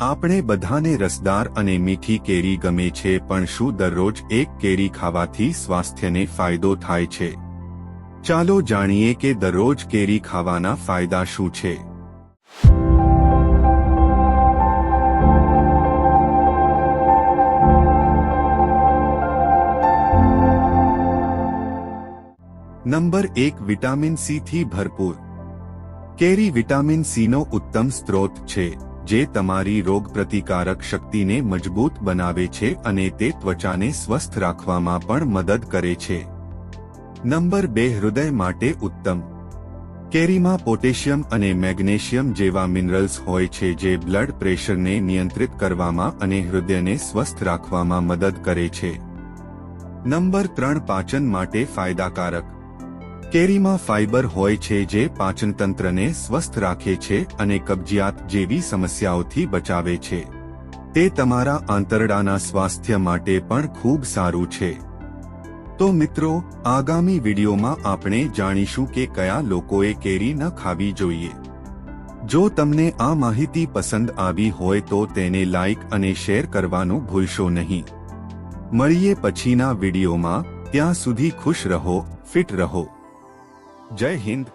આપણે બધાને રસદાર અને મીઠી કેરી ગમે છે, પણ શું દરરોજ એક કેરી ખાવાથી સ્વાસ્થ્યને ફાયદો થાય છે? ચાલો જાણીએ કે દરરોજ કેરી ખાવાના ફાયદા શું છે. નંબર એક, વિટામિન સી થી ભરપૂર. કેરી વિટામિન સીનો ઉત્તમ સ્ત્રોત છે. જે તમારી રોગ પ્રતિકારક શક્તિને મજબૂત બનાવે છે અને તે ત્વચાને સ્વસ્થ રાખવામાં પણ મદદ કરે છે. નંબર બે, હૃદય માટે ઉત્તમ. કેરીમાં પોટેશિયમ અને મેગ્નેશિયમ જેવા મિનરલ્સ હોય છે જે બ્લડ પ્રેશરને નિયંત્રિત કરવામાં અને હૃદયને સ્વસ્થ રાખવામાં મદદ કરે છે. નંબર ત્રણ, પાચન માટે ફાયદાકારક. કેરીમાં ફાઇબર હોય છે જે પાચનતંત્રને સ્વસ્થ રાખે છે અને કબજિયાત જેવી સમસ્યાઓથી બચાવે છે. તે તમારા આંતરડાના સ્વાસ્થ્ય માટે પણ ખૂબ સારું છે. તો મિત્રો, આગામી વિડીયોમાં આપણે જાણીશું કે કયા લોકોએ કેરી ન ખાવી જોઈએ. જો તમને આ માહિતી પસંદ આવી હોય તો તેને લાઇક અને શેર કરવાનું ભૂલશો નહીં. મળીએ પછીના વિડીયોમાં. ત્યાં સુધી ખુશ રહો, ફિટ રહો. જય હિન્દ